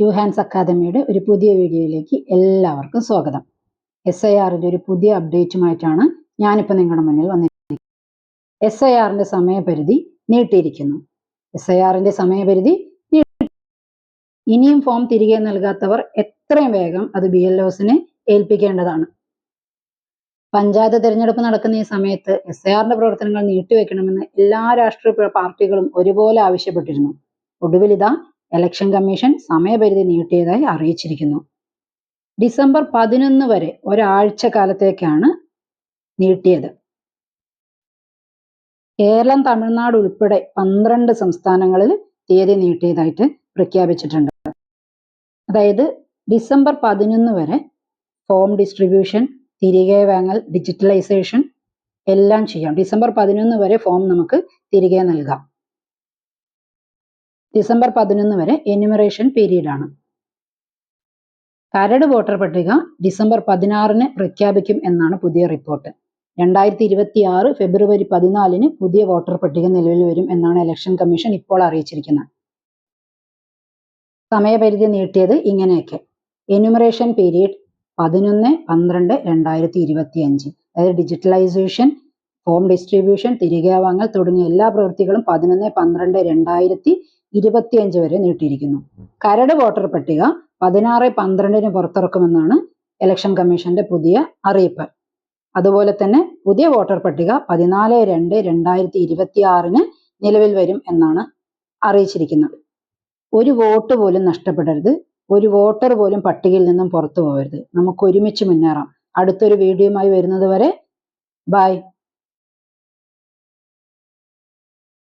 To hands അക്കാദമിയുടെ ഒരു പുതിയ വീഡിയോയിലേക്ക് എല്ലാവർക്കും സ്വാഗതം. എസ് ഐ ആറിന്റെ ഒരു പുതിയ അപ്ഡേറ്റുമായിട്ടാണ് ഞാനിപ്പോൾ നിങ്ങളുടെ മുന്നിൽ വന്നിരിക്കുന്നത്. എസ് ഐ ആറിന്റെ സമയപരിധി നീട്ടിയിരിക്കുന്നു. എസ് ഐ ആറിന്റെ സമയപരിധി ഇനിയും ഫോം തിരികെ നൽകാത്തവർ എത്രയും വേഗം അത് ബി എൽ ഒസിനെ ഏൽപ്പിക്കേണ്ടതാണ്. പഞ്ചായത്ത് തിരഞ്ഞെടുപ്പ് നടക്കുന്ന ഈ സമയത്ത് എസ് ഐ ആറിന്റെ പ്രവർത്തനങ്ങൾ നീട്ടിവെക്കണമെന്ന് എല്ലാ രാഷ്ട്രീയ പാർട്ടികളും ഒരുപോലെ ആവശ്യപ്പെട്ടിരുന്നു. ഒടുവിൽ ഇതാ ഇലക്ഷൻ കമ്മീഷൻ സമയപരിധി നീട്ടിയതായി അറിയിച്ചിരിക്കുന്നു. ഡിസംബർ പതിനൊന്ന് വരെ ഒരാഴ്ച കാലത്തേക്കാണ് നീട്ടിയത്. കേരളം തമിഴ്നാട് ഉൾപ്പെടെ പന്ത്രണ്ട് സംസ്ഥാനങ്ങളിൽ തീയതി നീട്ടിയതായിട്ട് പ്രഖ്യാപിച്ചിട്ടുണ്ട്. അതായത് ഡിസംബർ പതിനൊന്ന് വരെ ഫോം ഡിസ്ട്രിബ്യൂഷൻ തിരികെ വാങ്ങൽ ഡിജിറ്റലൈസേഷൻ എല്ലാം ചെയ്യാം. ഡിസംബർ പതിനൊന്ന് വരെ ഫോം നമുക്ക് തിരികെ നൽകാം. ഡിസംബർ പതിനൊന്ന് വരെ എന്യൂമറേഷൻ പീരീഡ് ആണ്. കരട് വോട്ടർ പട്ടിക ഡിസംബർ പതിനാറിന് പ്രഖ്യാപിക്കും എന്നാണ് പുതിയ റിപ്പോർട്ട് രണ്ടായിരത്തി ഇരുപത്തി ആറ് ഫെബ്രുവരി പതിനാലിന് പുതിയ വോട്ടർ പട്ടിക നിലവിൽ വരും എന്നാണ് ഇലക്ഷൻ കമ്മീഷൻ ഇപ്പോൾ അറിയിച്ചിരിക്കുന്നത്. സമയപരിധി നീട്ടിയത് ഇങ്ങനെയൊക്കെ. എന്യൂമറേഷൻ പീരീഡ് പതിനൊന്ന് പന്ത്രണ്ട് രണ്ടായിരത്തി ഇരുപത്തി അഞ്ച് അതായത് ഡിജിറ്റലൈസേഷൻ ഫോം ഡിസ്ട്രിബ്യൂഷൻ തിരികെ വാങ്ങൽ തുടങ്ങിയ എല്ലാ പ്രവൃത്തികളും പതിനൊന്ന് പന്ത്രണ്ട് രണ്ടായിരത്തി ഇരുപത്തിയഞ്ച് വരെ നീട്ടിയിരിക്കുന്നു. കരട് വോട്ടർ പട്ടിക പതിനാറ് പന്ത്രണ്ടിന് പുറത്തിറക്കുമെന്നാണ് ഇലക്ഷൻ കമ്മീഷന്റെ പുതിയ അറിയിപ്പ്. അതുപോലെ തന്നെ പുതിയ വോട്ടർ പട്ടിക പതിനാല് രണ്ട് രണ്ടായിരത്തി ഇരുപത്തി ആറിന് നിലവിൽ വരും എന്നാണ് അറിയിച്ചിരിക്കുന്നത്. ഒരു വോട്ട് പോലും നഷ്ടപ്പെടരുത്. ഒരു വോട്ടർ പോലും പട്ടികയിൽ നിന്നും പുറത്തു പോകരുത്. നമുക്ക് ഒരുമിച്ച് മുന്നേറാം. അടുത്തൊരു വീഡിയോയുമായി വരുന്നത് വരെ ബൈ.